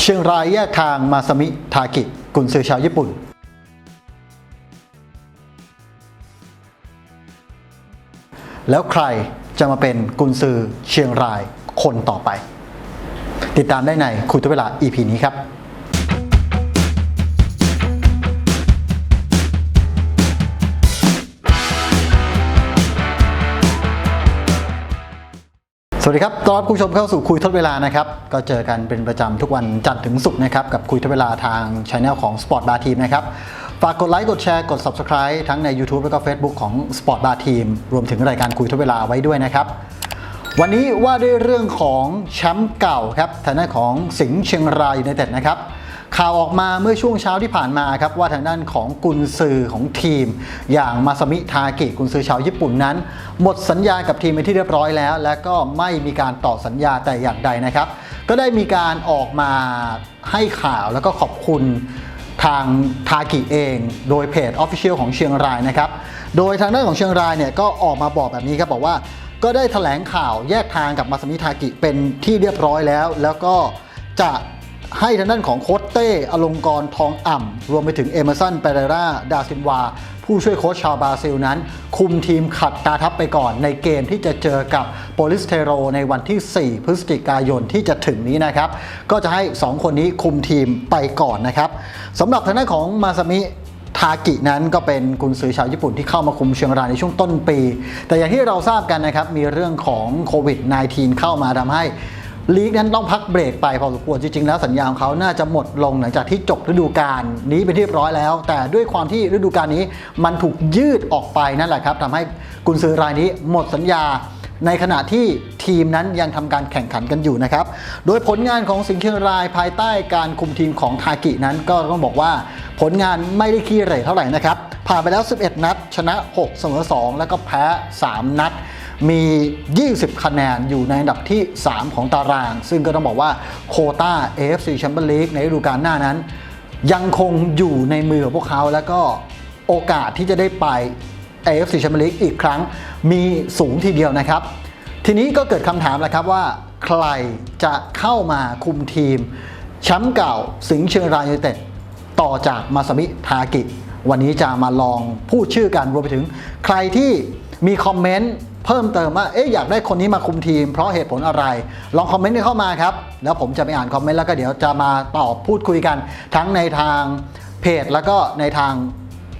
เชียงรายแยกทางมาสมิทากิ กุนซือชาวญี่ปุ่น แล้วใครจะมาเป็นกุนซือเชียงรายคนต่อไป ติดตามได้ในคุยทุกเวลา EP นี้ครับ สวัสดีครับต้อนรับคุณผู้ชมเข้าสู่คุยทดเวลานะครับ ก็เจอกันเป็นประจำทุกวันจันทร์ถึงศุกร์นะครับ กับคุยทดเวลาทางช anel ของ Sport Bar Team นะครับ ฝากกดไลค์ กดแชร์ กด Subscribe ทั้งใน YouTube แล้วก็ Facebook ของ Sport Bar Team รวมถึงรายการคุยทดเวลาไว้ด้วยนะครับ วันนี้ว่าด้วยเรื่องของแชมป์เก่าครับทางด้านของสิงห์เชียงรายยูไนเต็ดนะครับ ข่าวออกมาเมื่อช่วงเช้าที่ผ่านมาครับว่าทางด้านของกุนซือของทีม อย่างมาซามิทากิกุนซือชาวญี่ปุ่นนั้น หมดสัญญากับทีมไปนที่เรียบร้อยแล้ว และก็ไม่มีการต่อสัญญาแต่อย่างใดนะครับ ก็ได้มีการออกมาให้ข่าวแล้วก็ขอบคุณทางทากิเอง โดยเพจ Official ของเชียงรายนะครับ โดยทางด้านของเชียงรายเนี่ยก็ออกมาบอกแบบนี้ครับบอกว่าก็ได้แถลงข่าวแยกทางกับมาซามิทากิเป็นที่เรียบร้อยแล้ว แล้วก็จะ ให้ทางด้านของโค้ชเต้อลงกรทองอ่ำ รวมไปถึงเอเมอร์สันเปเรราดาซินวา ผู้ช่วยโค้ชชาวบราซิลนั้น คุมทีมขัดตาทับไปก่อนในเกมที่จะเจอกับโปลิสเทโรในวันที่ 4 พฤศจิกายนที่จะถึงนี้นะครับ ก็จะให้ 2 คนนี้คุมทีมไปก่อนนะครับสำหรับทางด้านของมาซามิทากินั้นก็เป็นกุนซือชาวญี่ปุ่นที่เข้ามาคุมเชียงรายในช่วงต้นปี แต่อย่างที่เราทราบกันนะครับ มีเรื่องของโควิด -19 เข้ามาทำให้ ลีกนั้นต้องพักเบรกไปพอสมควรจริงๆแล้วสัญญาของเขาน่าจะหมดลงหลังจากที่จบฤดูกาลนี้เป็นที่เรียบร้อยแล้ว แต่ด้วยความที่ฤดูกาลนี้มันถูกยืดออกไปนั่นแหละครับทำให้กุนซือรายนี้หมดสัญญาในขณะที่ทีมนั้นยังทำการแข่งขันกันอยู่นะครับ โดยผลงานของสิงห์เชียงรายภายใต้การคุมทีมของทากินั้นก็ต้องบอกว่าผลงานไม่ได้ขี้เหร่เท่าไหร่นะครับ ผ่านไปแล้ว 11 นัด ชนะ 6 เสมอ 2 แล้วก็แพ้ 3 นัด มี 20 คะแนนอยู่ในอันดับที่ 3 ของตาราง ซึ่งก็ต้องบอกว่าโคต้า AFC Champions League ในฤดูกาลหน้านั้น ยังคงอยู่ในมือของพวกเขาแล้วก็โอกาสที่จะได้ไป AFC Champions League อีกครั้งมีสูงทีเดียวนะครับ ทีนี้ก็เกิดคำถามแล้วครับว่า ใครจะเข้ามาคุมทีมแชมป์เก่าสิงห์เชียงรายยูไนเต็ดต่อจากมาซามิทากิ วันนี้จะมาลองพูดชื่อกันรวมไปถึงใครที่มีคอมเมนต์ เพิ่มเติมว่าเอ๊ะอยากได้คนนี้มาคุมทีม เพราะเหตุผลอะไร ลองคอมเมนต์เข้ามาครับ แล้วผมจะไปอ่านคอมเมนต์แล้วก็เดี๋ยวจะมาตอบพูดคุยกัน ทั้งในทางเพจแล้วก็ในทาง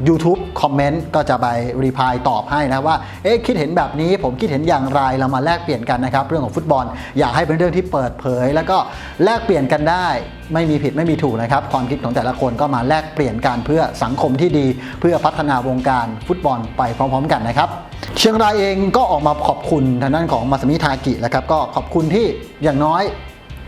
YouTube คอมเมนต์ก็จะไปรีพายตอบให้นะว่า เอ๊ะคิดเห็นแบบนี้ผมคิดเห็นอย่างไรเรามาแลกเปลี่ยนกันนะครับ เรื่องของฟุตบอลอยากให้เป็นเรื่องที่เปิดเผย แล้วก็แลกเปลี่ยนกันได้ ไม่มีผิดไม่มีถูกนะครับ ความคิดของแต่ละคนก็มาแลกเปลี่ยนกันเพื่อสังคมที่ดี เพื่อพัฒนาวงการฟุตบอลไปพร้อม ๆ กันนะครับเชียงรายเองก็ออกมาขอบคุณทางด้านของมาสมิทากินะครับก็ขอบคุณที่อย่างน้อย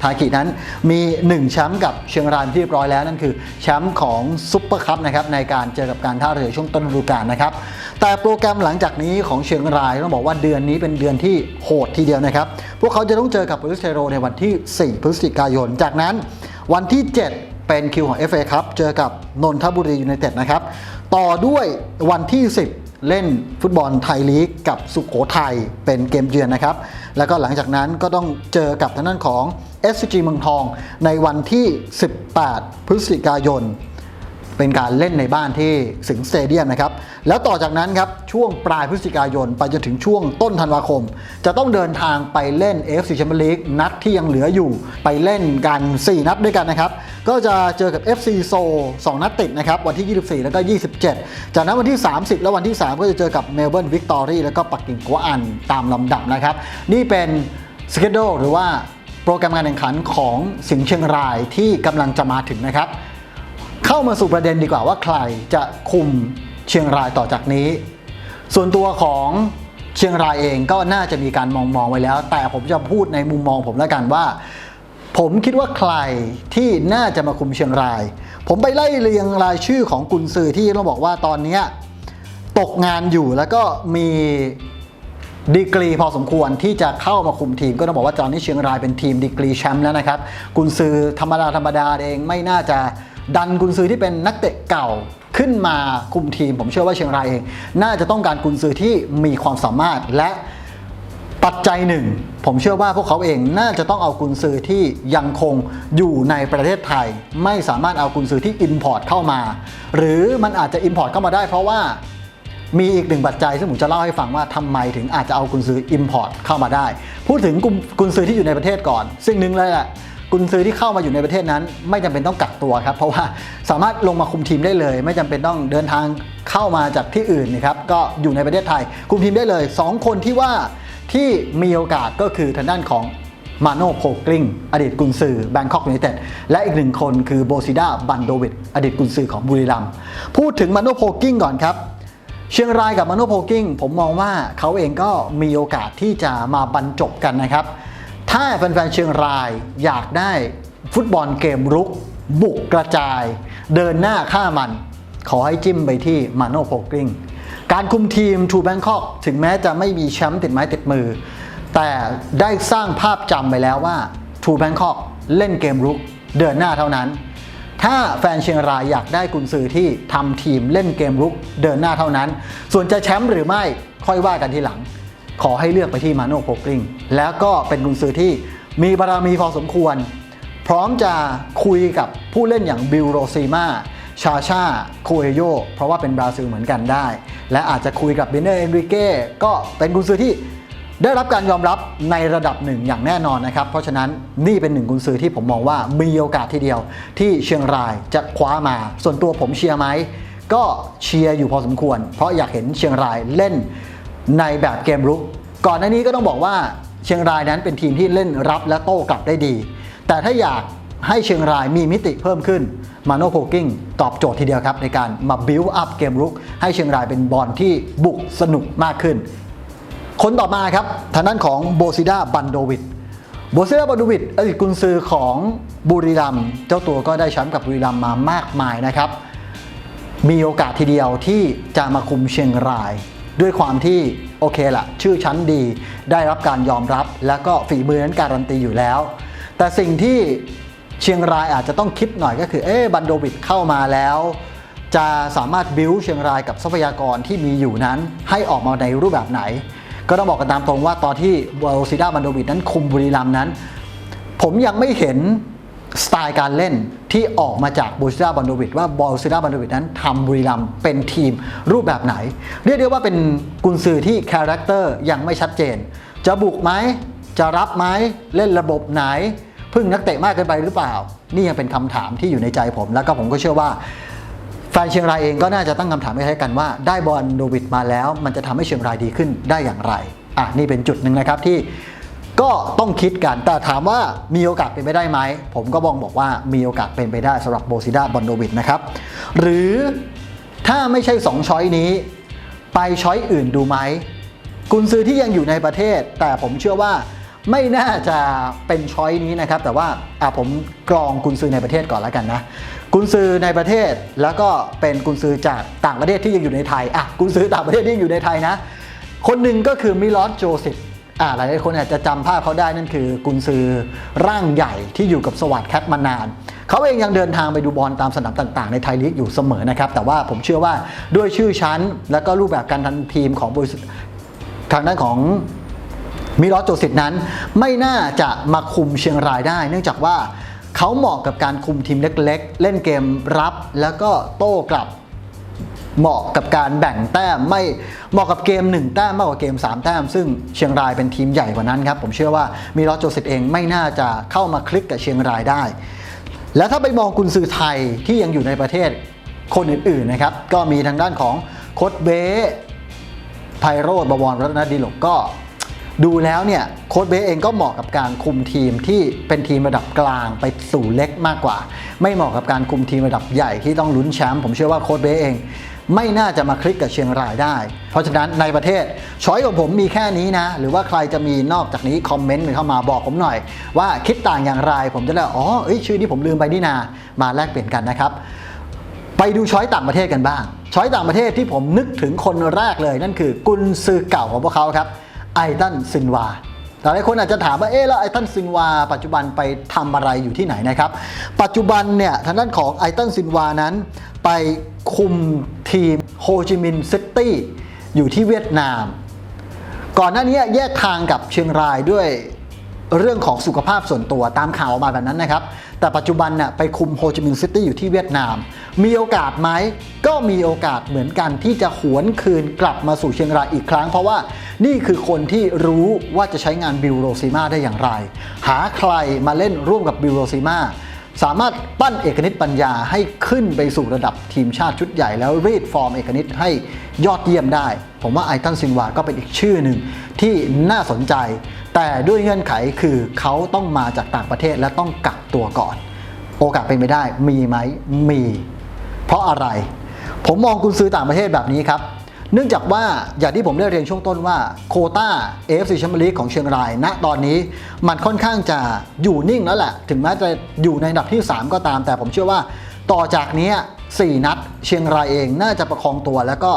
ทากินั้นมี 1 แชมป์กับเชียงรายที่เรียบร้อยแล้วนั่นคือแชมป์ของซุปเปอร์คัพนะครับในการเจอกับการท่าเรือช่วงต้นฤดูกาลนะครับแต่โปรแกรมหลังจากนี้ของเชียงรายต้องบอกว่าเดือนนี้เป็นเดือนที่โหดทีเดียวนะครับ พวกเขาจะต้องเจอกับโปลิสเทโรในวันที่ 4 พฤศจิกายน จากนั้นวันที่ 7 เป็นคิวของ FA ครับเจอกับนนทบุรียูไนเต็ดนะครับต่อด้วยวันที่ 10 เล่นฟุตบอลไทยลีกกับสุขโขทัยเป็นเกมเยือนนะครับ แล้วก็หลังจากนั้นก็ต้องเจอกับทางด้านของ SCG เมืองทองในวันที่ 18 พฤศจิกายน เป็นการเล่นในบ้านที่สิงสเตเดียมนะครับ แล้วต่อจากนั้นครับ ช่วงปลายพฤศจิกายน ไปจนถึงช่วงต้นธันวาคม จะต้องเดินทางไปเล่น AFC Champions League นัดที่ยังเหลืออยู่ ไปเล่นกัน 4 นัดด้วยกันนะครับ ก็จะเจอกับ FC s o 2นัดติดนะครับ วันที่ 24 แล้วก็ 27 จากนั้นวันที่ 30 แล้ววันที่ 3 ก็จะเจอกับเมลเบิร์นวิกตอรี่แล้วก็ปักกิ่งกัวอันตามลำดับนะครับ นี่เป็นสเกจ u หรือว่าโปรแกรมการแข่งขันของสิงห์เชียงรายที่กำลังจะมาถึงนะครับ เข้ามาสู่ประเด็นดีกว่าว่าใครจะคุมเชียงรายต่อจากนี้ ส่วนตัวของเชียงรายเองก็น่าจะมีการมองมองไว้แล้ว แต่ผมจะพูดในมุมมองผมแล้วกันว่า ผมคิดว่าใครที่น่าจะมาคุมเชียงราย ผมไปไล่เรียงรายชื่อของกุนซือที่ต้องบอกว่าตอนนี้ตกงานอยู่แล้วก็มีดีกรีพอสมควรที่จะเข้ามาคุมทีมก็ต้องบอกว่าตอนนี้เชียงรายเป็นทีมดีกรีแชมป์แล้วนะครับ กุนซือธรรมดาธรรมดาเองไม่น่าจะ ดันกุนซือที่เป็นนักเตะเก่าขึ้นมาคุมทีม ผมเชื่อว่าเชียงรายเอง น่าจะต้องการกุนซือที่มีความสามารถและปัจจัยหนึ่ง ผมเชื่อว่าพวกเขาเองน่าจะต้องเอากุญซือที่ยังคงอยู่ในประเทศไทย ไม่สามารถเอากุญซือที่ Import เข้ามา หรือมันอาจจะ Import เข้ามาได้เพราะว่ามีอีกหนึ่งปัจจัยซึ่งผมจะเล่าให้ฟังว่าทำไมถึงอาจจะเอากุญซือ Import เข้ามาได้ พูดถึงกุญกุญซือที่อยู่ในประเทศก่อน ซึ่งหนึ่งเลยแหละ กุนซือที่เข้ามาอยู่ในประเทศนั้น ไม่จำเป็นต้องกักตัวครับ เพราะว่าสามารถลงมาคุมทีมได้เลย ไม่จำเป็นต้องเดินทางเข้ามาจากที่อื่นนะครับก็อยู่ในประเทศไทย คุมทีมได้เลย 2 คนที่ว่าที่มีโอกาสก็คือทางด้านของมาโนโพกลิงอดีตกุนซือแบงคอกยูไนเต็ดและอีกหนึ่งคนคือโบซิดาบันโดวิดอดีตกุนซือของบุรีรัมย์พูดถึงมาโนโพกลิงก่อนครับ เชียงรายกับมาโนโพกิ้งผมมองว่าเขาเองก็มีโอกาสที่จะมาบรรจบกันนะครับ ถ้าแฟนๆเชียงรายอยากได้ฟุตบอลเกมรุก บุกกระจาย เดินหน้าฆ่ามัน ขอให้จิ้มไปที่มาโนโพลกิ้งการคุมทีมทูแบงคอกถึงแม้จะไม่มีแชมป์ติดไม้ติดมือ แต่ได้สร้างภาพจำไปแล้วว่าทูแบงคอกเล่นเกมรุก เดินหน้าเท่านั้น ถ้าแฟนเชียงรายอยากได้กุนซือที่ทำทีมเล่นเกมรุก เดินหน้าเท่านั้น ส่วนจะแชมป์หรือไม่ค่อยว่ากันทีหลัง ขอให้เลือกไปที่มาโน่โพกริงแล้วก็เป็นกุนซือที่มีบารมีพอสมควร พร้อมจะคุยกับผู้เล่นอย่างบิลโรซีมาชาชาโคเอโยเพราะว่าเป็นบราซิลเหมือนกันได้ และอาจจะคุยกับเบเนอร์เอนริเก้ก็เป็นกุนซือที่ได้รับการยอมรับในระดับหนึ่งอย่างแน่นอนนะครับ เพราะฉะนั้นนี่เป็นหนึ่งกุญซือที่ผมมองว่ามีโอกาสทีเดียว ที่เชียงรายจะคว้ามา ส่วนตัวผมเชียร์ไหมก็เชียร์อยู่พอสมควร เพราะอยากเห็นเชียงรายเล่น ในแบบเกมรุก ก่อนหน้านี้ก็ต้องบอกว่าเชียงรายนั้นเป็นทีมที่เล่นรับและโต้กลับได้ดี แต่ถ้าอยากให้เชียงรายมีมิติเพิ่มขึ้นมาโนโพกิ้งตอบโจทย์ทีเดียวครับ ในการมาบิวอัพเกมรุก ให้เชียงรายเป็นบอลที่บุกสนุกมากขึ้น คนต่อมาครับทางด้านของโบซิดาบันโดวิดโบซิดาบันโดวิดอดีตกุนซือของบุรีรัมเจ้าตัวก็ได้แชมป์กับบุรีรัมมามากมายนะครับ มีโอกาสทีเดียวที่จะมาคุมเชียงราย ด้วยความที่โอเคละชื่อชั้นดี ได้รับการยอมรับแล้วก็ฝีมือนั้นการันตีอยู่แล้ว แต่สิ่งที่เชียงรายอาจจะต้องคิดหน่อยก็คือเอ๊บันโดวิดเข้ามาแล้ว จะสามารถบิวเชียงรายกับทรัพยากรที่มีอยู่นั้น ให้ออกมาในรูปแบบไหน ก็ต้องบอกกันตามตรงว่าตอนที่บอลซิด้าบันโดวิดนั้นคุมบุรีรัมย์นั้น ผมยังไม่เห็น สไตล์การเล่นที่ออกมาจากบูซิดาบันโดวิดว่าบอลซิดาบันโดวิดนั้นทำบุรีรัมเป็นทีมรูปแบบไหน เรียกได้ว่าเป็นกุนซือที่คาแรคเตอร์ยังไม่ชัดเจน จะบุกไหมจะรับไหมเล่นระบบไหน พึ่งนักเตะมากเกินไปหรือเปล่า นี่ยังเป็นคำถามที่อยู่ในใจผม แล้วก็ผมก็เชื่อว่าแฟนเชียงรายเองก็น่าจะตั้งคำถามให้กันว่าได้บอลโดวิดมาแล้ว มันจะทำให้เชียงรายดีขึ้นได้อย่างไรอะนี่เป็นจุดหนึ่งนะครับที่ ก็ต้องคิดกันแต่ถามว่ามีโอกาสเป็นไปได้ไหม ผมก็บองบอกว่ามีโอกาสเป็นไปได้สำหรับโบซิดาบอนโดวิดนะครับ หรือถ้าไม่ใช่ 2 ช้อยนี้ ไปช้อยอื่นดูไหม กุนซือที่ยังอยู่ในประเทศ แต่ผมเชื่อว่าไม่น่าจะเป็นช้อยนี้นะครับ แต่ว่าอะผมกรองกุนซือในประเทศก่อนแล้วกันนะกุนซือในประเทศแล้วก็เป็นกุนซือจากต่างประเทศที่ยังอยู่ในไทยอะกุนซือต่างประเทศที่ยังอยู่ในไทยนะ คนหนึ่งก็คือมิลอสโจซิฟ อ่าหลายๆคนอาจจะจำภาพเขาได้นั่นคือ กุนซือร่างใหญ่ที่อยู่กับสวัสด์แคทมานาน เขาเองยังเดินทางไปดูบอลตามสนามต่างๆ ในไทยลีกอยู่เสมอนะครับ แต่ว่าผมเชื่อว่าด้วยชื่อชั้น และก็รูปแบบการทำทีมของบริษัททางด้านของมิลอสโจสิตนั้น ไม่น่าจะมาคุมเชียงรายได้ เนื่องจากว่าเขาเหมาะกับการคุมทีมเล็กๆ เล่นเกมรับ แล้วก็โต้กลับ เหมาะกับการแบ่งแต้มไม่เหมาะกับเกม 1 แต้มมากกว่าเกม 3 แต้ม ซึ่งเชียงรายเป็นทีมใหญ่กว่านั้นครับ ผมเชื่อว่ามิลอโจสิตเองไม่น่าจะเข้ามาคลิกกับเชียงรายได้ แล้วถ้าไปมองกุนซือไทยที่ยังอยู่ในประเทศคนอื่นๆนะครับ ก็มีทางด้านของโคดเบไพโรธบวรรัตนดีหลกก็ดูแล้วเนี่ยโค้ชเบสเองก็เหมาะกับการคุมทีมที่เป็นทีมระดับกลางไปสู่เล็กมากกว่า ไม่เหมาะกับการคุมทีมระดับใหญ่ที่ต้องลุ้นแชมป์ผมเชื่อว่าโค้ชเบสเอง ไม่น่าจะมาคลิกกับเชียงรายได้ เพราะฉะนั้นในประเทศช้อยของผมมีแค่นี้นะ หรือว่าใครจะมีนอกจากนี้คอมเมนต์เข้ามาบอกผมหน่อย ว่าคิดต่างอย่างไร ผมจะได้อ๋ออชื่อที่ผมลืมไปนี่นามาแลกเปลี่ยนกันนะครับ ไปดูช้อยต่างประเทศกันบ้าง ช้อยต่างประเทศที่ผมนึกถึงคนแรกเลย นั่นคือกุนซือเก่าของพวกเขาครับไอตันซินวา หลายคนอาจจะถามว่าเอ๊ะแล้วไอตันซินวา ปัจจุบันไปทำอะไรอยู่ที่ไหนนะครับ ปัจจุบันเนี่ยทางด้านของไอตันซินวานั้น ไปคุมทีมโฮจิมินห์ซิตี้อยู่ที่เวียดนาม ก่อนหน้านี้แยกทางกับเชียงรายด้วย เรื่องของสุขภาพส่วนตัวตามข่าวออกมาแบบนั้นนะครับ แต่ปัจจุบันน่ะไปคุมโฮจิมินห์ซิตี้อยู่ที่เวียดนาม มีโอกาสไหมก็มีโอกาสเหมือนกันที่จะหวนคืนกลับมาสู่เชียงรายอีกครั้ง เพราะว่านี่คือคนที่รู้ว่าจะใช้งานบิลโรซิมาได้อย่างไร หาใครมาเล่นร่วมกับบิลโรซิมาสามารถปั้นเอกนิตปัญญาให้ขึ้นไปสู่ระดับทีมชาติชุดใหญ่แล้วรีดฟอร์มเอกนิตให้ยอดเยี่ยมได้ ผมว่าไอตันซินวาก็เป็นอีกชื่อหนึ่งที่น่าสนใจ แต่ด้วยเงื่อนไขคือเขาต้องมาจากต่างประเทศและต้องกักตัวก่อน โอกาสเป็นไปได้มีไหมมี เพราะอะไร ผมมองกุนซือต่างประเทศแบบนี้ครับ เนื่องจากว่าอย่างที่ผมได้เรียนช่วงต้นว่าโคต้า AFC แชมเปี้ยนลีกของเชียงรายณตอนนี้มันค่อนข้างจะอยู่นิ่งแล้วแหละ ถึงแม้จะอยู่ในอันดับที่ 3 ก็ตาม แต่ผมเชื่อว่าต่อจากนี้4นัดเชียงรายเองน่าจะประคองตัวแล้วก็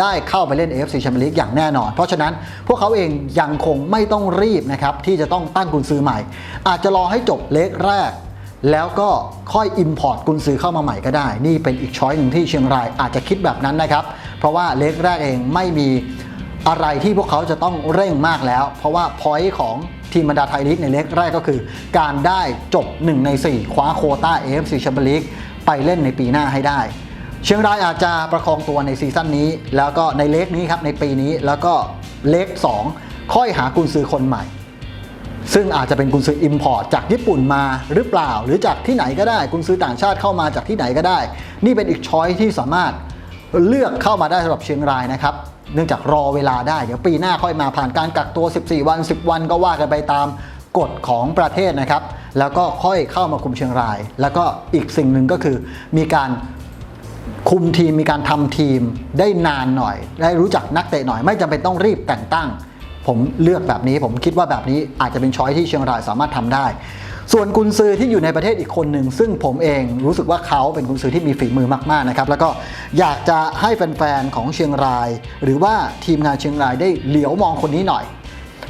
ได้เข้าไปเล่น AFC แชมเปี้ยนลีกอย่างแน่นอน เพราะฉะนั้นพวกเขาเองยังคงไม่ต้องรีบนะครับที่จะต้องตั้งกุนซือใหม่ อาจจะรอให้จบเลกแรก แล้วก็ค่อย Import กุนซือเข้ามาใหม่ก็ได้ นี่เป็นอีกช้อยหนึ่งที่เชียงรายอาจจะคิดแบบนั้นนะครับ เพราะว่าเลกแรกเองไม่มีอะไรที่พวกเขาจะต้องเร่งมากแล้ว เพราะว่าพอยต์ของทีมบรรดาไทยลีกในเล็กแรกก็คือ การได้จบ 1 ใน 4 คว้าโคต้า AFC แชมเปี้ยนลีกไปเล่นในปีหน้าให้ได้ เชียงรายอาจจะประคองตัวในซีซั่นนี้ แล้วก็ในเลกนี้ครับในปีนี้แล้วก็เลก2 ค่อยหากุนซือคนใหม่ ซึ่งอาจจะเป็นกุนซืออิมพอร์ตจากญี่ปุ่นมาหรือเปล่า หรือจากที่ไหนก็ได้กุนซือต่างชาติเข้ามาจากที่ไหนก็ได้ นี่เป็นอีกช้อยที่สามารถเลือกเข้ามาได้สำหรับเชียงรายนะครับเนื่องจากรอเวลาได้เดี๋ยวปีหน้าค่อยมาผ่านการกักตัว 14 วัน 10 วันก็ว่ากันไปตามกฎของประเทศนะครับ แล้วก็ค่อยเข้ามาคุมเชียงราย แล้วก็อีกสิ่งหนึ่งก็คือมีการ คุมทีมมีการทำทีมได้นานหน่อย ได้รู้จักนักเตะหน่อย ไม่จำเป็นต้องรีบแต่งตั้ง ผมเลือกแบบนี้ ผมคิดว่าแบบนี้อาจจะเป็นช้อยที่เชียงรายสามารถทำได้ ส่วนกุนซือที่อยู่ในประเทศอีกคนหนึ่ง ซึ่งผมเองรู้สึกว่าเขาเป็นกุนซือที่มีฝีมือมากๆนะครับแล้วก็อยากจะให้แฟนๆของเชียงราย หรือว่าทีมงานเชียงรายได้เหลียวมองคนนี้หน่อย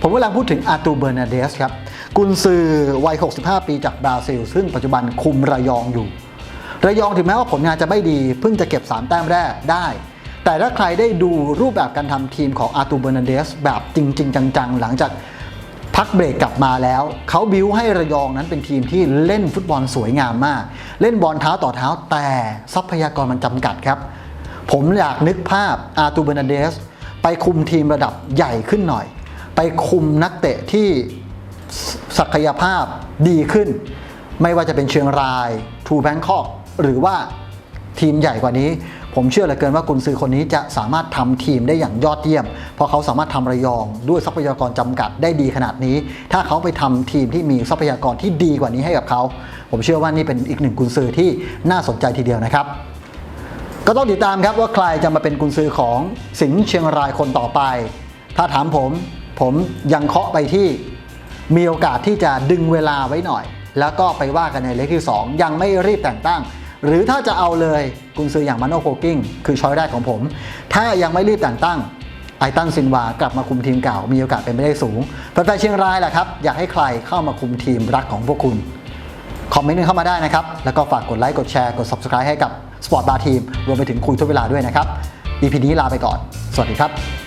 ผมกำลังพูดถึงอาตูเบอร์นาเดสครับ กุนซือวัย 65 ปีจากบราซิล ซึ่งปัจจุบันคุมระยองอยู่ ระยองถึงแม้ว่าผลงานจะไม่ดี เพิ่งจะเก็บ 3 แต้มแรกได้ แต่ถ้าใครได้ดูรูปแบบการทำทีมของอาตูเบอร์นันเดสแบบจริง ๆ จัง ๆ หลังจากพักเบรกกลับมาแล้ว เขาบิวให้ระยองนั้นเป็นทีมที่เล่นฟุตบอลสวยงามมาก เล่นบอลเท้าต่อเท้าแต่ทรัพยากรมันจำกัดครับ ผมอยากนึกภาพอาตูเบอร์นันเดสไปคุมทีมระดับใหญ่ขึ้นหน่อย ไปคุมนักเตะที่ศักยภาพดีขึ้น ไม่ว่าจะเป็นเชียงรายทูแบงคอก หรือว่าทีมใหญ่กว่านี้ ผมเชื่อเหลือเกินว่ากุนซือคนนี้จะสามารถทำทีมได้อย่างยอดเยี่ยม เพราะเขาสามารถทำระยองด้วยทรัพยากรจำกัดได้ดีขนาดนี้ ถ้าเขาไปทำทีมที่มีทรัพยากรที่ดีกว่านี้ให้กับเขา ผมเชื่อว่านี่เป็นอีกหนึ่งกุนซือที่น่าสนใจทีเดียวนะครับก็ต้องติดตามครับว่าใครจะมาเป็นกุนซือของสิงห์เชียงรายคนต่อไป ถ้าถามผมผมยังเคาะไปที่มีโอกาสที่จะดึงเวลาไว้หน่อย แล้วก็ไปว่ากันในเลขที่ 2 ยังไม่รีบแต่งตั้ง หรือถ้าจะเอาเลยกุนซืออย่างมาโนโคกิ้งคือช้อยแรกของผม ถ้ายังไม่รีบแต่งตั้งไอตันซินวากลับมาคุมทีมเก่า มีโอกาสเป็นไปได้สูงแฟนๆเชียงรายแหละครับ อยากให้ใครเข้ามาคุมทีมรักของพวกคุณ คอมเมนต์เข้ามาได้นะครับ แล้วก็ฝากกดไลค์กดแชร์กด Subscribe ให้กับ Sport Bar Team รวมไปถึงคุยทุกเวลาด้วยนะครับ EP นี้ลาไปก่อน สวัสดีครับ